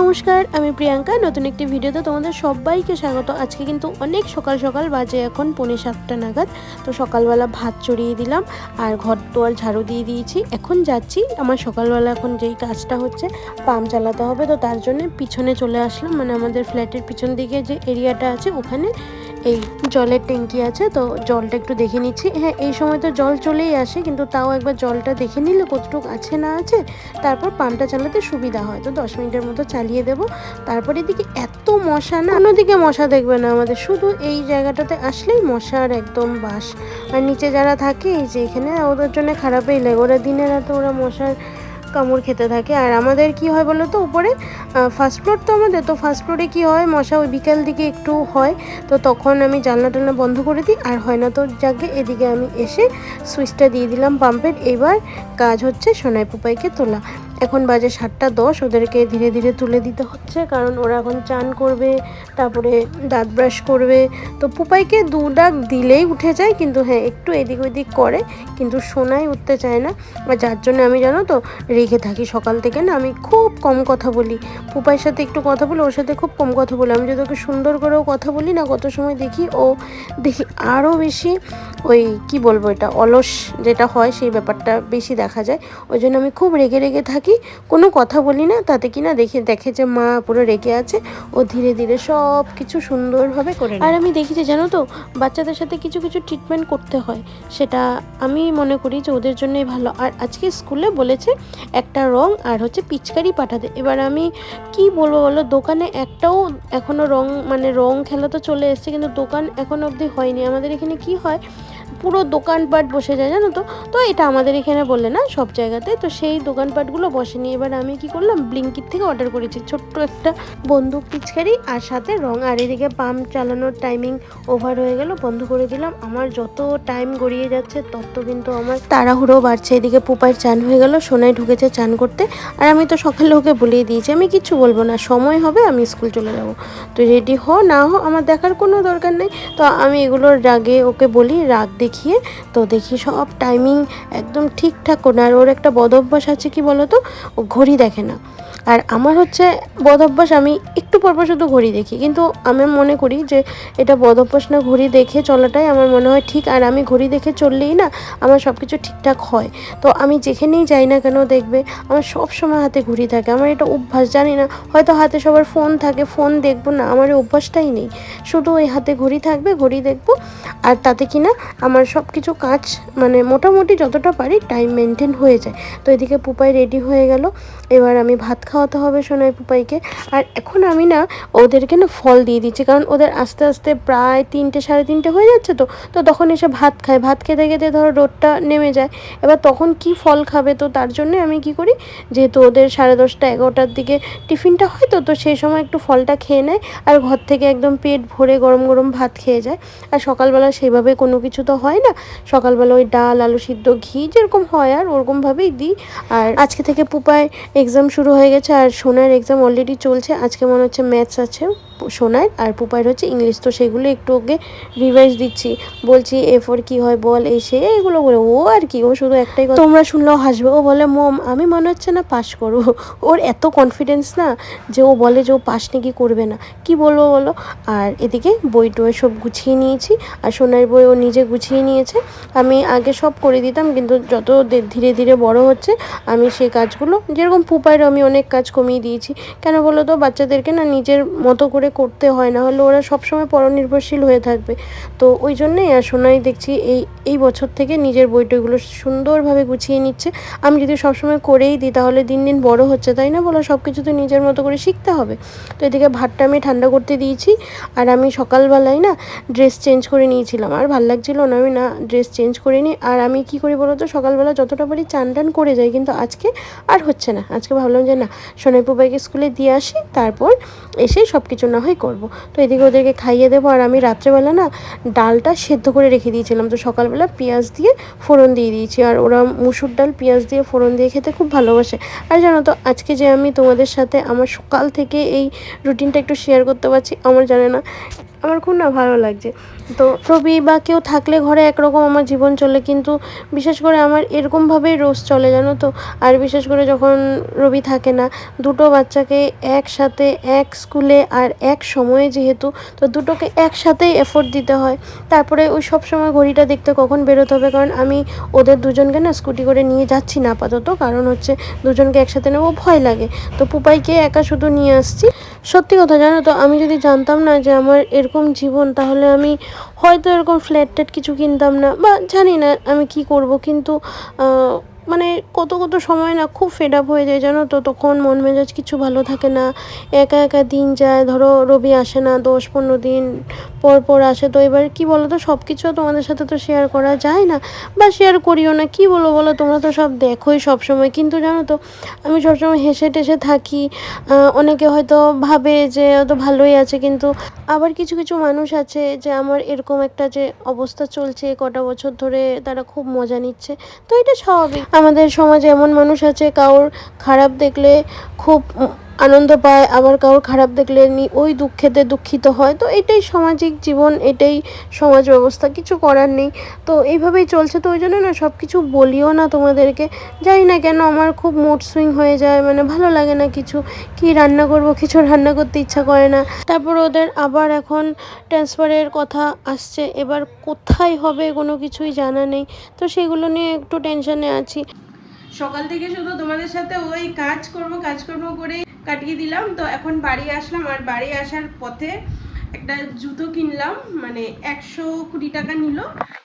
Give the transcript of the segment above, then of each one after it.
নমস্কার, আমি প্রিয়াঙ্কা। নতুন একটি ভিডিওতে তোমাদের সবাইকে স্বাগত। আজকে কিন্তু অনেক সকাল সকাল বাজে এখন, পনে সাতটা নাগাদ। তো সকালবেলা ভাত চড়িয়ে দিলাম আর ঘর তোয়ার ঝাড়ু দিয়ে দিয়েছি। এখন যাচ্ছি। আমার সকালবেলা এখন যেই কাজটা হচ্ছে, পাম্প চালাতে হবে। তো তার জন্য পিছনে চলে আসলাম। মানে আমাদের ফ্ল্যাটের পিছন দিকে যে এরিয়াটা আছে, ওখানে এই জলের ট্যাঙ্কি আছে, তো জলটা একটু দেখে নিচ্ছি। হ্যাঁ এই সময় তো জল চলেই আসে, কিন্তু তাও একবার জলটা দেখে নিলে কতটুকু আছে না আছে, তারপর পাম্পটা চালাতে সুবিধা হয়। তো দশ মিনিটের মতো চালিয়ে দেবো। তারপর এদিকে এত মশা না, অন্যদিকে মশা দেখবে না আমাদের, শুধু এই জায়গাটাতে আসলেই মশার একদম বাস। আর নিচে যারা থাকে, এই যে এখানে ওদের জন্য খারাপই লাগে, ওরা দিনে রাতে ওরা মশার কামড় খেতে থাকে। আর আমাদের কি হয় বলো তো উপরে ফার্স্ট ফ্লোর তো আমাদের, তো ফার্স্ট ফ্লোরে কি হয়, মশা ওই বিকাল দিকে একটু হয়, তো তখন আমি জানলা টালনা বন্ধ করে দিই। আর হয় না তো যাকে এদিকে আমি এসে সুইচটা দিয়ে দিলাম পাম্পের এবার কাজ হচ্ছে সোনাই পোপাইকে তোলা। এখন বাজে সাতটা দশ, ওদেরকে ধীরে ধীরে তুলে দিতে হচ্ছে, কারণ ওরা এখন চান করবে, তারপরে দাঁত ব্রাশ করবে। তো পুপাইকে দু ডাক দিলেই উঠে যায়, কিন্তু হ্যাঁ একটু এদিক ওদিক করে, কিন্তু সোনাই উঠতে চায় না। আর যার জন্য আমি জানো তো রেখে থাকি সকাল থেকে না, আমি খুব কম কথা বলি। পুপাইয়ের সাথে একটু কথা বলি, ওর সাথে খুব কম কথা বলি। আমি যদি ওকে সুন্দর করেও কথা বলি না, কত সময় দেখি ও দেখি আরও বেশি ওই কি বলব এটা, অলস যেটা হয়, সেই ব্যাপারটা বেশি দেখা যায়। ওই জন্য আমি খুব রেগে রেগে থাকি। কোনো কথা বলি না, তাতে কি না দেখে দেখে যে মা পুরো রেগে আছে, ও ধীরে ধীরে সব কিছু সুন্দরভাবে করে আর আমি দেখি যে জানো তো, বাচ্চাদের সাথে কিছু কিছু ট্রিটমেন্ট করতে হয়, সেটা আমি মনে করি যে ওদের জন্যই ভালো। আর আজকে স্কুলে বলেছে একটা রং আর হচ্ছে পিচকারি পাঠাতে। এবার আমি কি বলব বলো, দোকানে একটাও এখনও রং মানে রং খেলা তো চলে এসছে, কিন্তু দোকান এখনও অবধি হয়নি। আমাদের এখানে কি হয় পুরো দোকানপাট বসে যায়, জানো তো? তো এটা আমাদের এখানে বললে না সব জায়গাতে। তো সেই দোকানপাটগুলো বসেনি। এবার আমি কি করলাম? ব্লিঙ্কিট থেকে অর্ডার করেছি। ছোট্ট একটা বন্দুক পিচকারি আর সাথে রং। আর এদিকে পাম্প চালানোর টাইমিং ওভার হয়ে গেল। বন্ধ করে দিলাম। আমার যত টাইম গড়িয়ে যাচ্ছে, তত কিন্তু আমার তাড়াহুড়ো বাড়ছে। এদিকে পুপাইয়ের চান হয়ে গেল। সোনায় ঢুকেছে চান করতে। আর আমি তো সকালে ওকে বলিয়ে দিয়েছি, আমি কিচ্ছু বলব না। সময় হবে, আমি স্কুল চলে যাব। তো রেডি হ, না হ, আমার দেখার কোনো দরকার নেই। তো আমি এগুলোর রাগে ওকে বলি, রাগ দেখিয়ে, তো দেখি সব টাইমিং একদম ঠিকঠাক করে আর ওর একটা বদ অভ্যাস আছে কি বলতো? ও ঘড়ি দেখে না। আর আমার হচ্ছে বদ অভ্যাস আমি একটু পরপর শুধু ঘড়ি দেখি। কিন্তু আমি মনে করি যে এটা বদ না, ঘড়ি দেখে চলাটাই আমার মনে হয় ঠিক। আর আমি ঘড়ি দেখে চললেই না আমার সব কিছু ঠিকঠাক হয়। তো আমি যেখানেই যাই না কেন দেখবে আমার সব সময় হাতে ঘড়ি থাকে। আমার এটা অভ্যাস, জানি না, হয়তো হাতে সবার ফোন থাকে, ফোন দেখব না, আমার অভ্যাসটাই নেই। শুধু ওই হাতে ঘড়ি থাকবে, ঘড়ি দেখব। আর তাতে কি না, আমার সব কিছু কাজ মানে মোটামুটি যতটা পারি টাইম মেনটেন হয়ে যায়। তো এদিকে পুপাই রেডি হয়ে গেল। এবার আমি ভাত খাওয়াতে হবে সোনাই পুপাইকে। আর এখন আমি না ওদেরকে না ফল দিয়ে দিচ্ছি, কারণ ওদের আস্তে আস্তে প্রায় তিনটে, সাড়ে তিনটে হয়ে যাচ্ছে তো। তো তখন এসে ভাত খায়, ভাত খেতে খেতে ধরো রোদটা নেমে যায়। এবার তখন কি ফল খাবে তো তার জন্য আমি কি করি, যেহেতু ওদের সাড়ে দশটা, এগারোটার দিকে টিফিনটা হয় তো তো সেই সময় একটু ফলটা খেয়ে নেয় আর ঘর থেকে একদম পেট ভরে গরম গরম ভাত খেয়ে যায়। আর সকালবেলা সেইভাবে কোনো কিছু তো হয় না। সকালবেলা ওই ডাল, আলু সিদ্ধ, ঘি যেরকম হয় আর ওরকমভাবেই দিই। আর আজকে থেকে পুপায় এক্সাম শুরু হয়ে গেছে আর সোনার এক্সাম অলরেডি চলছে। আজকে মনে হচ্ছে ম্যাথস আছে। সোনার আর পুপায়ের হচ্ছে ইংলিশ, তো সেগুলো একটু ওকে রিভাইজ দিচ্ছি। বলছি এ ফোর কী হয় বল? এই সে এগুলো বলে, ও আর কি, ও শুধু একটাই কথা। তোমরা শুনলেও হাসবে। ও বলে, মম, আমি মনে হচ্ছে না পাস করব। ওর এত কনফিডেন্স না যে ও বলে যে ও পাস নাকি করবে না। কি বলব বলো? আর এদিকে বই টই সব গুছিয়ে নিয়েছি। আর সোনার বই ও নিজে গুছিয়ে নিয়েছে। আমি আগে সব করে দিতাম, কিন্তু যত ধীরে ধীরে বড় হচ্ছে, আমি সেই কাজগুলো, যেরকম পুপায়েরও আমি অনেক কাজ কমিয়ে দিয়েছি। কেন বলো তো? বাচ্চাদেরকে না নিজের মতো করে করতে হয়, না হলে ওরা সবসময় পরনির্ভরশীল হয়ে থাকবে। তো ওই জন্যেই আর সোনাই দেখছি এই এই বছর থেকে নিজের বইটইগুলো সুন্দরভাবে গুছিয়ে নিচ্ছে। আমি যদি সবসময় করেই দিই, তাহলে দিন দিন বড় হচ্ছে, তাই না বলো? সব কিছু তো নিজের মতো করে শিখতে হবে। তো এদিকে ভাতটা আমি ঠান্ডা করতে দিয়েছি, আর আমি সকালবেলায় না ড্রেস চেঞ্জ করে নিয়েছিলাম। আর ভালো লাগছিল না, আমি না ড্রেস চেঞ্জ করে নিই আর আমি কি করি বলো তো? সকালবেলা যতটা পারি চান টান করে যাই, কিন্তু আজকে আর হচ্ছে না। আজকে ভাবলাম যে না, সোনাইপু বাইকে স্কুলে দিয়ে আসি, তারপর এসে সব কিছু না হয় করব। তো এদিকে ওদেরকে খাইয়ে দেবো আর আমি রাত্রেবেলা না ডালটা সেদ্ধ করে রেখে দিয়েছিলাম। তো সকালবেলা পেঁয়াজ দিয়ে ফোড়ন দিয়ে দিয়েছি আর ওরা মুসুর ডাল পেঁয়াজ দিয়ে ফোড়ন দিয়ে খেতে খুব ভালোবাসে। আর জানো তো, আজকে যে আমি তোমাদের সাথে আমার সকাল থেকে এই রুটিনটা একটু শেয়ার করতে পারছি, আমার জানে না, আমার খুব না ভালো লাগছে। তো রবি বা কেউ থাকলে ঘরে একরকম আমার জীবন চলে, কিন্তু বিশেষ করে আমার এরকমভাবেই রোজ চলে জানো তো। আর বিশেষ করে যখন রবি থাকে না, দুটো বাচ্চাকে একসাথে, এক স্কুলে আর এক সময়ে যেহেতু, তো দুটোকে একসাথেই এফোর্ট দিতে হয়। তারপরে ওই সব সময় ঘড়িটা দেখতে কখন বেরোতে হবে? কারণ আমি ওদের দুজনকে না স্কুটি করে নিয়ে যাচ্ছি না আপাতত, কারণ হচ্ছে দুজনকে একসাথে নেব ভয় লাগে। তো পুপাইকে একা শুধু নিয়ে আসছি। সত্যি কথা জানো তো, আমি যদি জানতাম না যে আমার এরকম জীবন, তাহলে আমি হয়তো এরকম ফ্ল্যাট ট্যাট কিছু কিনতাম না বা জানি না আমি কি করব কিন্তু মানে কত কত সময় না খুব ফেড আপ হয়ে যায়, জানো তো? তখন মন মেজাজ কিছু ভালো থাকে না। একা একা দিন যায়, ধরো রবি আসে না, দশ পনেরো দিন পর পর আসে, তো এবার কি বলো তো সব কিছু তোমাদের সাথে তো শেয়ার করা যায় না। বা শেয়ার করিও না, কি বলো বলো? তোমরা তো সব দেখোই সব সময় কিন্তু জানো তো, আমি সবসময় হেসে টেসে থাকি। অনেকে হয়তো ভাবে যে হয়তো ভালোই আছে, কিন্তু আবার কিছু কিছু মানুষ আছে যে আমার এরকম একটা যে অবস্থা চলছে, কটা বছর ধরে তারা খুব মজা নিচ্ছে। তো এটা স্বাভাবিক। আমাদের সমাজে এমন মানুষ আছে কারোর খারাপ দেখলে খুব আনন্দ পায়, আবার কারোর খারাপ দেখলে ওই দুঃখেতে দুঃখিত হয়। তো এটাই সামাজিক জীবন, এটাই সমাজ ব্যবস্থা, কিছু করার নেই। তো এইভাবেই চলছে, তো ওই জন্য না সব কিছু বলিও না তোমাদেরকে। জানি না কেন আমার খুব মুড সুইং হয়ে যায় মানে ভালো লাগে না কিছু। কি রান্না করব, কিছু রান্না করতে ইচ্ছা করে না। তারপর ওদের আবার এখন ট্রান্সফারের কথা আসছে, এবার কোথায় হবে কোনো কিছুই জানা নেই। তো সেগুলো নিয়ে একটু টেনশনে আছি। সকাল থেকে শুধু তোমাদের সাথে ওই কাজ করব কাজ করব করে কাটিয়ে দিলাম। তো এখন বাড়ি আসলাম। আর বাড়ি আসার পথে একটা জুতো কিনলাম। মানে একশো কুড়ি টাকা নিল।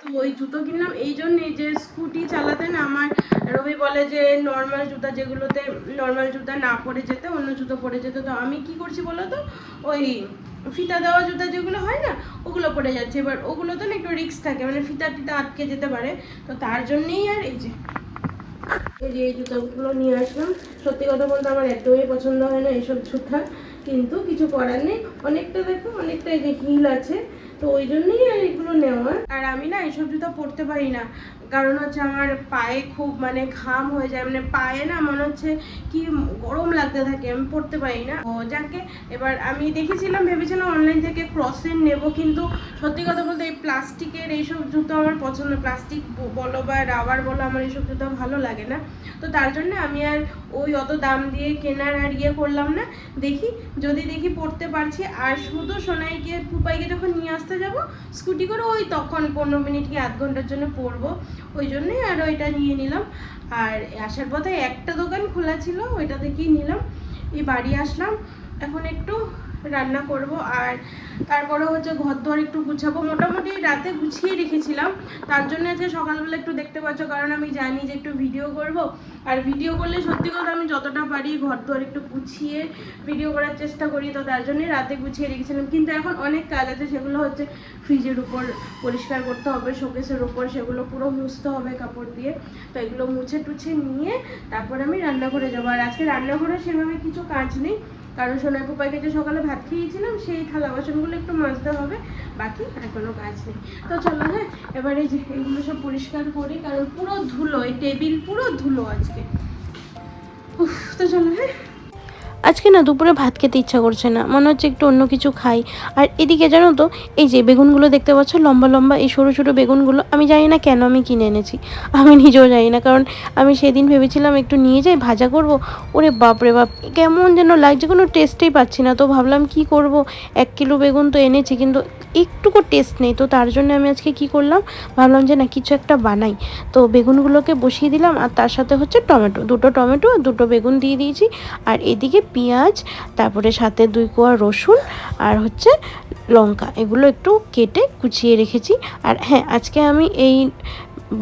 তো ওই জুতো কিনলাম। এই জন্যে যে স্কুটি চালাতে না, আমার রবি বলে যে নর্মাল জুতা যেগুলোতে নর্মাল জুতা না পরে যেতে, অন্য জুতো পরে যেতে। তো আমি কি করছি বলো তো? ওই ফিতা দেওয়া জুতা যেগুলো হয় না, ওগুলো পরে যাচ্ছে। এবার ওগুলো তো না একটু রিস্ক থাকে। মানে ফিতা টিতা আটকে যেতে পারে। তো তার জন্যেই আর এই যে যে এই জুতোগুলো নিয়ে আসলাম। সত্যি কথা বলতে আমার একদমই পছন্দ হয় না এইসব জুতা, কিন্তু কিছু করার নেই। অনেকটা দেখো, অনেকটা যে হিল আছে, তো ওই জন্যই এগুলো নেওয়া। আর আমি না এইসব জুতা পরতে পারি না। কারণ হচ্ছে আমার পায়ে খুব মানে ঘাম হয়ে যায় মানে পায়ে না মনে হচ্ছে কি গরম লাগতে থাকে, আমি পরতে পারি না। ও যাকে এবার আমি দেখেছিলাম, ভেবেছিলাম অনলাইন থেকে ক্রসেন নেব, কিন্তু সত্যি কথা বলতে এই প্লাস্টিকের এইসব জুতো আমার পছন্দ, প্লাস্টিক বলো বা রাবার বলো, আমার এইসব জুতো ভালো লাগে না। তো তার জন্য আমি আর ওই অত দাম দিয়ে কেনার আর ইয়ে করলাম না। দেখি, যদি দেখি পড়তে পারছি। আর শুধু সোনাইকে, পুপাইকে যখন নিয়ে আসতে যাব, স্কুটি করে ওই তখন পনেরো মিনিট কি আধ ঘণ্টার জন্য পড়ব। ওই জন্যই আর ওইটা নিয়ে নিলাম। আর আসার পথে একটা দোকান খোলা ছিল, ওইটা থেকেই নিলাম। এই বাড়ি আসলাম। এখন একটু রান্না করব আর তারপরে হচ্ছে ঘর দোয়ার একটু গুছাবো। মোটামুটি রাতে গুছিয়ে রেখেছিলাম। তার জন্য আজকে সকালবেলা একটু দেখতে পাচ্ছ, কারণ আমি জানি যে একটু ভিডিও করব। আর ভিডিও করলে সত্যি কথা আমি যতটা পারি ঘর দোয়ার একটু গুছিয়ে ভিডিও করার চেষ্টা করি, তো তার জন্যই রাতে গুছিয়ে রেখেছিলাম। কিন্তু এখন অনেক কাজ আছে, সেগুলো হচ্ছে ফ্রিজের উপর পরিষ্কার করতে হবে শোকেসের উপর সেগুলো পুরো মুছতে হবে কাপড় দিয়ে। তো এগুলো মুছে টুছে নিয়ে তারপর আমি রান্না করে যাব। আর আজকে রান্নাঘরে সেভাবে কিছু কাজ নেই। কারণ সোনাই পুপাইকে যে সকালে ভাত খেয়েছিলাম, সেই থালা বাসনগুলো একটু মাজতে হবে, বাকি আর কোনো কাজ নেই। তো চলো হ্যাঁ এবারে যে এগুলো সব পরিষ্কার করি, কারণ পুরো ধুলো, এই টেবিল পুরো ধুলো আজকে। উফ, তো চলো হ্যাঁ। আজকে না দুপুরে ভাত খেতে ইচ্ছা করছে না। মনে হচ্ছে একটু অন্য কিছু খাই। আর এদিকে জানো তো, এই যে বেগুনগুলো দেখতে পাচ্ছ, লম্বা লম্বা এই সরু ছোটো বেগুনগুলো, আমি জানি না কেন আমি কিনে এনেছি। আমি নিজেও জানি না, কারণ আমি সেদিন ভেবেছিলাম একটু নিয়ে যাই, ভাজা করব। ওরে বাপরে বাপ, কেমন যেন লাগছে, কোনো টেস্টেই পাচ্ছি না। তো ভাবলাম কি করব? এক কিলো বেগুন তো এনেছি, কিন্তু একটুকু টেস্ট নেই। তো তার জন্য আমি আজকে কি করলাম? ভাবলাম যে না, কিছু একটা বানাই। তো বেগুনগুলোকে বসিয়ে দিলাম আর তার সাথে হচ্ছে টমেটো। দুটো টমেটো, দুটো বেগুন দিয়ে দিয়েছি। আর এদিকে পেঁয়াজ, তারপরে সাথে দুই কোয়া রসুন আর হচ্ছে লঙ্কা। এগুলো একটু কেটে কুচিয়ে রেখেছি। আর হ্যাঁ আজকে আমি এই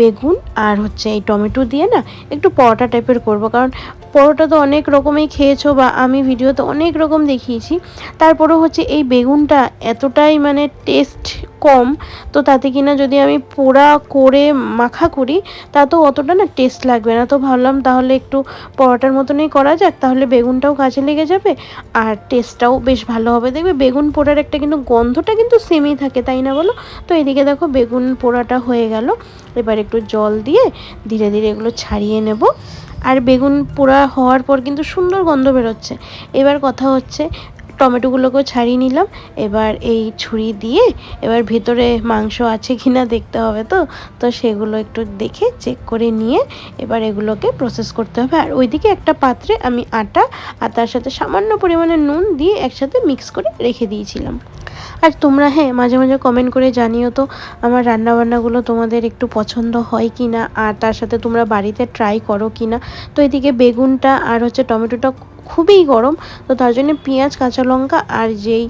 বেগুন আর হচ্ছে এই টমেটো দিয়ে না একটু পরোটা টাইপের করব। কারণ পরোটা তো অনেক রকমই খেয়েছো বা আমি ভিডিওতে অনেক রকম দেখিয়েছি। তারপরেও হচ্ছে এই বেগুনটা এতটাই মানে টেস্ট কম, তো তাতে কিনা যদি আমি পোড়া করে মাখা করি, তা তো অতটা না টেস্ট লাগবে না। তো ভাবলাম তাহলে একটু পরোটার মতনই করা যাক, তাহলে বেগুনটাও কাজে লেগে যাবে আর টেস্টটাও বেশ ভালো হবে। দেখবে বেগুন পোড়ার একটা কিন্তু গন্ধটা কিন্তু সেমই থাকে, তাই না বলো? তো এদিকে দেখো বেগুন পোড়াটা হয়ে গেল। এবার একটু জল দিয়ে ধীরে ধীরে এগুলো ছাড়িয়ে নেব। আর বেগুন পোড়া হওয়ার পর কিন্তু সুন্দর গন্ধ বেরোচ্ছে। এবার কথা হচ্ছে, টমেটোগুলোকেও ছাড়িয়ে নিলাম। এবার এই ছুরি দিয়ে এবার ভেতরে মাংস আছে কিনা দেখতে হবে তো? তো সেগুলো একটু দেখে চেক করে নিয়ে এবার এগুলোকে প্রসেস করতে হবে। আর ওইদিকে একটা পাত্রে আমি আটা আর তার সাথে সামান্য পরিমাণে নুন দিয়ে একসাথে মিক্স করে রেখে দিয়েছিলাম। আর তোমরা হ্যাঁ মাঝে মাঝে কমেন্ট করে জানিও তো, আমার রান্নাবান্নাগুলো তোমাদের একটু পছন্দ হয় কি না আর তার সাথে তোমরা বাড়িতে ট্রাই করো কি না তো এদিকে বেগুনটা আর হচ্ছে টমেটোটা খুবই গরম, তো তার জন্য পেঁয়াজ, কাঁচা লঙ্কা আর যেই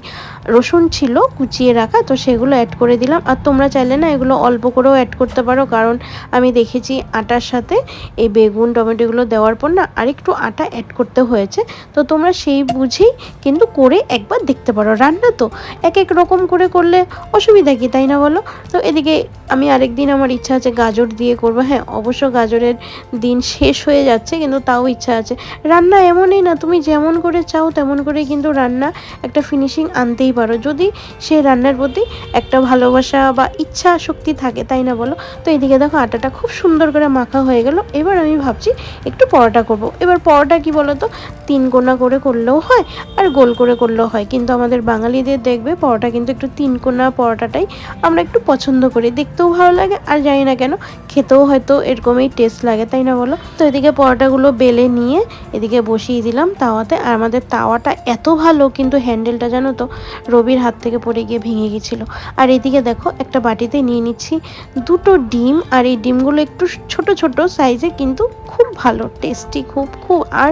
রসুন ছিল কুচিয়ে রাখা, তো সেগুলো অ্যাড করে দিলাম। আর তোমরা চাইলে না এগুলো অল্প করেও অ্যাড করতে পারো, কারণ আমি দেখেছি আটার সাথে এই বেগুন টমেটোগুলো দেওয়ার পর না আরেকটু আটা অ্যাড করতে হয়েছে। তো তোমরা সেই বুঝেই কিন্তু করে একবার দেখতে পারো রান্না তো। এক এক রকম করে করলে অসুবিধা কি, তাই না বলো? তো এদিকে আমি আরেকদিন আমার ইচ্ছা আছে গাজর দিয়ে করব। হ্যাঁ অবশ্য গাজরের দিন শেষ হয়ে যাচ্ছে, কিন্তু তাও ইচ্ছা আছে। রান্না এমনই না তুমি যেমন করে চাও, তেমন করে কিন্তু রান্না একটা ফিনিশিং আনতেই পারো। যদি সেই রান্নার প্রতি একটা ভালোবাসা বা ইচ্ছা শক্তি থাকে, তাই না বলো? তো এদিকে দেখো আটাটা খুব সুন্দর করে মাখা হয়ে গেল। এবার আমি ভাবছি একটু পরোটা করব। এবার পরোটা কি বলো তো তিন কোনা করে করলেও হয় আর গোল করে করলেও হয়। কিন্তু আমাদের বাঙালিদের দেখবে পরোটা কিন্তু একটু তিন কোনা পরোটাটাই আমরা একটু পছন্দ করি। দেখতেও ভালো লাগে আর জানি না কেন, খেতেও হয়তো এরকমই টেস্ট লাগে, তাই না বলো? তো এদিকে পরোটাগুলো বেলে নিয়ে এদিকে বসিয়ে দিলাম। তাওয়াতে, আর আমাদের তাওয়াটা এত ভালো কিন্তু হ্যান্ডেলটা জানো তো, রবির হাত থেকে পড়ে গিয়ে ভেঙে গেছিল আর এদিকে দেখো, একটা বাটিতে নিয়ে নিচ্ছি দুটো ডিম, আর এই ডিমগুলো একটু ছোট ছোট সাইজে কিন্তু খুব ভালো, টেস্টি খুব খুব। আর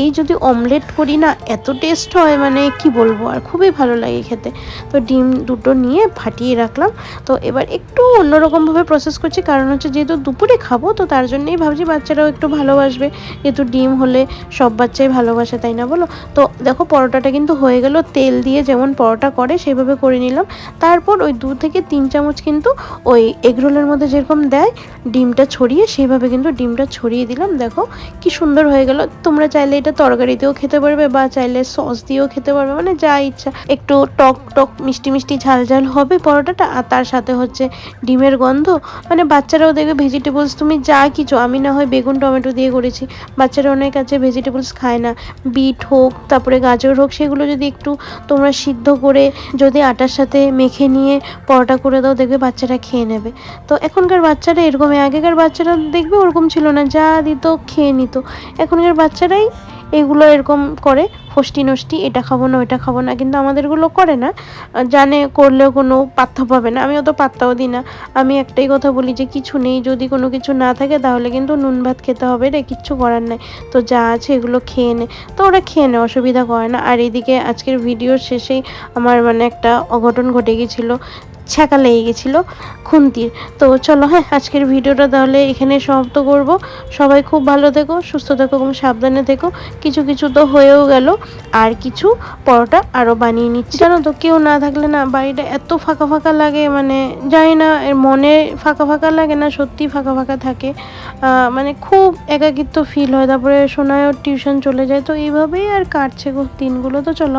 এই যদি অমলেট করি না, এত টেস্ট হয় মানে কি বলব, আর খুবই ভালো লাগে খেতে। তো ডিম দুটো নিয়ে ফাটিয়ে রাখলাম। তো এবার একটু অন্যরকমভাবে প্রসেস করছি, কারণ হচ্ছে যেহেতু দুপুরে খাব, তো তার জন্যই ভাবছি বাচ্চারাও একটু ভালোবাসবে। যেহেতু ডিম হলে সব বাচ্চাই ভালোবাসে। তাই না বলো? তো দেখো পরোটাটা কিন্তু হয়ে গেল, তেল দিয়ে যেমন পরোটা করে সেভাবে করে নিলাম। তারপর ওই দু থেকে তিন চামচ কিন্তু ওই এগরোলের মধ্যে যেরকম দেয়, ডিমটা ছড়িয়ে সেইভাবে কিন্তু ডিমটা ছড়িয়ে দিলাম। দেখো কি সুন্দর হয়ে গেল। তোমরা চাইলে এটা তরকারিতেও খেতে পারবে বা চাইলে সস দিয়েও খেতে পারবে মানে যা ইচ্ছা। একটু টক টক মিষ্টি মিষ্টি ঝাল ঝাল হবে পরোটাটা, আর তার সাথে হচ্ছে ডিমের গন্ধ। মানে বাচ্চারাও দেখবে ভেজিটেবলস তুমি যা কিছু, আমি না হয় বেগুন, টমেটো দিয়ে করেছি। বাচ্চারা অনেক আছে ভেজিটেবলস খায় না। বিট হোক, তারপরে গাজর হোক, সেগুলো যদি একটু তোমরা সিদ্ধ করে যদি আটার সাথে মেখে নিয়ে পরোটা করে দাও, দেখবে বাচ্চারা খেয়ে নেবে। তো এখনকার বাচ্চারা এরকম আগেকার বাচ্চারা দেখবে ওরকম ছিল না, যা দিত খেয়ে নিত। এখনকার বাচ্চারাই এগুলো এরকম করে, ফষ্টি নষ্টি, এটা খাব না, ওইটা খাব না, কিন্তু আমাদেরগুলো করে না। জানে করলেও কোনো পাত্তা পাবে না। আমি অত পাত্তাও দিই না। আমি একটাই কথা বলি যে, কিছু নেই, যদি কোনো কিছু না থাকে তাহলে কিন্তু নুন ভাত খেতে হবে রে, কিচ্ছু করার নাই। তো যা আছে এগুলো খেয়ে নে। তো ওরা খেয়ে নেয়, অসুবিধা করে না। আর এদিকে আজকের ভিডিওর শেষেই আমার মানে একটা অঘটন ঘটে গেছিল। ছ্যাঁকা লেগে গেছিল খুন্তির। তো চলো হ্যাঁ আজকের ভিডিওটা তাহলে এখানে সমাপ্ত করব। সবাই খুব ভালো থেকো, সুস্থ থেকো এবং সাবধানে থেকো। কিছু কিছু তো হয়েও গেল। আর কিছু পরোটা আরও বানিয়ে নিচ্ছি। জানো তো, কেউ না থাকলে না বাড়িটা এত ফাঁকা ফাঁকা লাগে মানে জানি না, এর মনে ফাঁকা ফাঁকা লাগে না সত্যি ফাঁকা ফাঁকা থাকে। মানে খুব একাকিত্ব ফিল হয়। তারপরে সোনায়ও টিউশন চলে যায়। তো এইভাবেই আর কাটছে গো দিনগুলো। তো চলো।